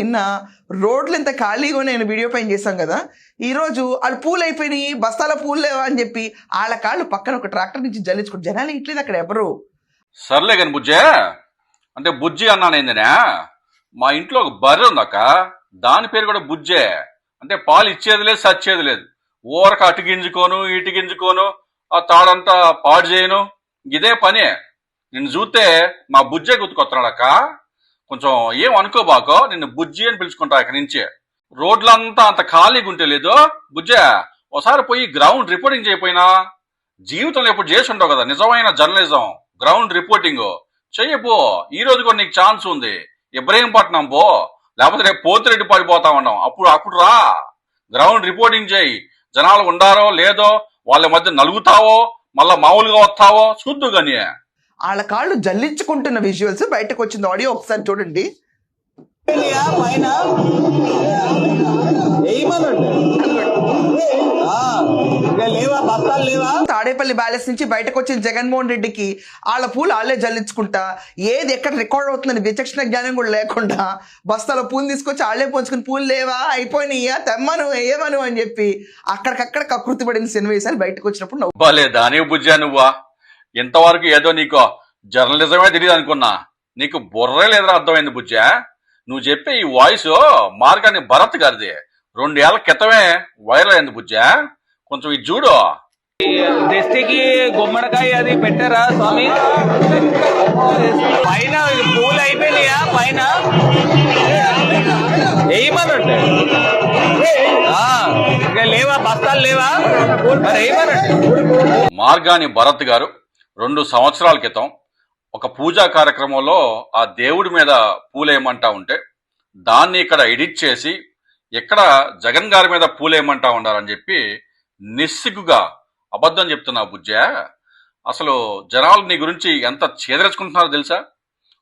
నిన్న రోడ్లు ఇంత ఖాళీగా నేను వీడియో పైన చేశాం కదా. ఈరోజు వాళ్ళు పూలు అయిపోయినాయి బస్తాల పూలు లేవా అని చెప్పి వాళ్ళ కాళ్ళు పక్కన ఒక ట్రాక్టర్ నుంచి జల్లించుకుంటు జనాలు ఇట్లేదు అక్కడ ఎవరు? సర్లే కానీ బుజ్జే అంటే బుజ్జి అన్నాను మా ఇంట్లో ఒక బర్రె ఉందక్క దాని పేరు కూడా బుజ్జే. అంటే పాలు ఇచ్చేది లేదు సచ్చేది లేదు. ఊరక అటు గింజుకోను ఇటు గింజుకోను ఆ తాడంతా పాడు చేయను. ఇదే పని. నిన్ను చూస్తే మా బుజ్జే గుర్తుకొస్తున్నాడక్క కొంచెం ఏం అనుకోబాకో నిన్ను బుజ్జి అని పిలుచుకుంటా ఇక్కడి నుంచి. రోడ్లంతా అంత ఖాళీగా ఉంటే లేదు బుజ్జే ఒకసారి పోయి గ్రౌండ్ రిపోర్టింగ్ చేయపోయినా. జీవితంలో ఎప్పుడు చేసి ఉండవు కదా నిజమైన జర్నలిజం గ్రౌండ్ రిపోర్టింగ్ చెయ్యపో ఈ రోజు కూడా నీకు ఛాన్స్ ఉంది. ఇబ్రహీంపట్నం పో లేకపోతే రేపు పోతిరెడ్డి పడిపోతా ఉన్నాం. అప్పుడు అప్పుడు రా. గ్రౌండ్ రిపోర్టింగ్ చేయి. జనాలు ఉండారో లేదో వాళ్ళ మధ్య నలుగుతావో మళ్ళా మామూలుగా వస్తావో చూద్దు కానీ వాళ్ళ కాళ్ళు జల్లించుకుంటున్న విజువల్స్ బయటకు వచ్చింది ఆడియో ఒకసారి చూడండి. పైన లేవా తాడేపల్లి బ్యాలెన్స్ నుంచి బయటకు వచ్చిన జగన్మోహన్ రెడ్డికి. వాళ్ళ పూలు వాళ్ళే జల్లించుకుంటా. ఏది ఎక్కడ రికార్డ్ అవుతుందని విచక్షణ జ్ఞానం కూడా లేకుండా బస్తాలో పూలు తీసుకొచ్చి వాళ్ళే పోంచుకుని పూలు లేవా? అయిపోయినాయా? తెమ్మను వేయమను అని చెప్పి అక్కడికక్కడ కకృతి పడిన సన్నివేశాలు బయటకు వచ్చినప్పుడు నవ్వు. బుజ్జా నువ్వా? ఇంతవరకు ఏదో నీకు జర్నలిజమే తెలియదు అనుకున్నా. నీకు బుర్రే లేదురా అర్థమైంది బుజ్జా. నువ్వు చెప్పే ఈ వాయిస్ మార్గాన్ని భరత్ గారిది. రెండేళ్ళ క్రితమే వైరల్ అయింది బుజ్జా. కొంచెం ఇది చూడు. దృష్టికి గుమ్మడికాయ అది పెట్టారా స్వామి? పైన పూలు అయిపోయినాయా? పైన? ఇంకా లేవా? బస్తాలు లేవా? మరి వేయమనండి మార్గాని భరత్ గారు రెండు సంవత్సరాల క్రితం ఒక పూజా కార్యక్రమంలో ఆ దేవుడి మీద పూలేయమంటా ఉంటే దాన్ని ఇక్కడ ఎడిట్ చేసి ఇక్కడ జగన్ గారి మీద పూలేయమంటా ఉండాలని చెప్పి నిస్సిగ్గుగా అబద్ధం చెప్తున్నా బుజ్జ. అసలు జనాలు నీ గురించి ఎంత చేదరించుకుంటున్నారో తెలుసా?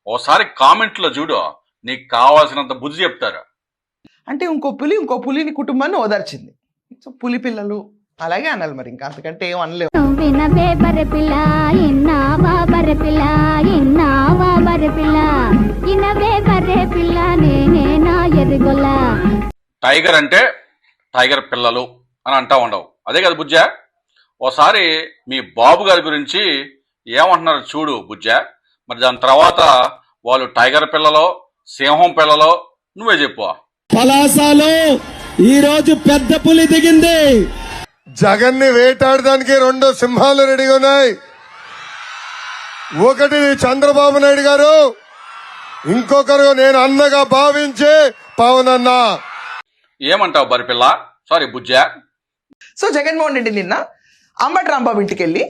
ఓసారి కామెంట్లో చూడు నీకు కావాల్సినంత బుద్ధి చెప్తారు. అంటే ఇంకో పులి ఇంకో పులిని కుటుంబాన్ని ఓదార్చింది. సో పులి పిల్లలు అలాగే అనాలి మరి ఇంకా అంతకంటే ఏం అనలేవు వినవే బరపిల్ల ఇన్నావా బరపిల్ల ఇన్నావా బరపిల్ల ఇనవే బర్రె పిల్ల నేనే నా ఎదుగొల్ల టైగర్ అంటే టైగర్ పిల్లలు అని అంటా ఉండవు. అదే కదా బుజ్జా? ఓసారి మీ బాబు గారి గురించి ఏమంటున్నారు చూడు బుజ్జా? మరి దాని తర్వాత వాళ్ళు టైగర్ పిల్లలో సింహం పిల్లలో నువ్వే చెప్పు. పలాసలో! ఈ రోజు పెద్ద పులి దిగింది. జగన్ని వేటాడడానికి రెండు సింహాలు రెడీగా ఉన్నాయి. ఒకటి చంద్రబాబు నాయుడు గారు ఇంకొకరు నేను అన్నగా భావించే పవన్ అన్న ఏమంటావు బరిపిల్ల సారీ బుజ్జా. సో జగన్మోహన్ రెడ్డి నిన్న అంబటి రాంబాబు ఇంటికి వెళ్ళి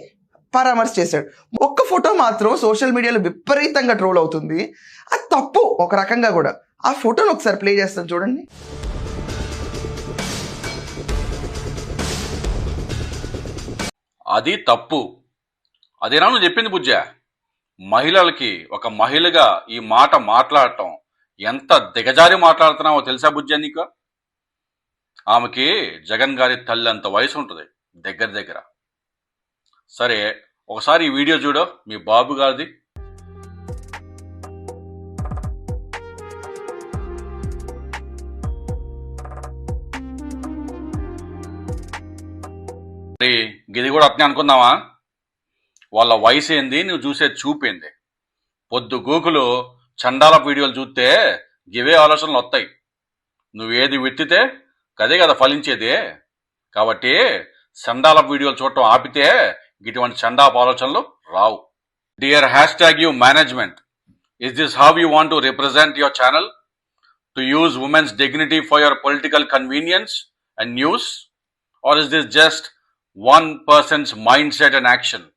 పరామర్శ చేశాడు. ఒక్క ఫోటో మాత్రం సోషల్ మీడియాలో విపరీతంగా ట్రోల్ అవుతుంది. అది తప్పు ఒక రకంగా కూడా. ఆ ఫోటోని ఒకసారి ప్లే చేస్తాను చూడండి. అది తప్పు. అదేనా నువ్వు చెప్పింది బుజ్జా మహిళలకి ఒక మహిళగా ఈ మాట మాట్లాడటం ఎంత దిగజారి మాట్లాడుతున్నావో తెలుసా బుజ్జ నీకు? ఆమెకి జగన్ గారి తల్లి అంత వయసు ఉంటుంది దగ్గర దగ్గర. సరే ఒకసారి ఈ వీడియో చూడు మీ బాబు గారిది. మరి గిది కూడా అట్నే అనుకుందామా? వాళ్ళ వయసు ఏంది? నువ్వు చూసే చూపేంది పొద్దు గూకులు చండాల వీడియోలు చూస్తే గివే ఆలోచనలు వస్తాయి నువ్వేది విత్తితే కదే కదా ఫలించేది. కాబట్టి చండాల వీడియోలు చూడటం ఆపితే ఇటువంటి చండాప ఆలోచనలు రావు. Dear hashtag you management is this how you want to represent your channel to use women's dignity for your political convenience and news are is this just one person's mindset and action?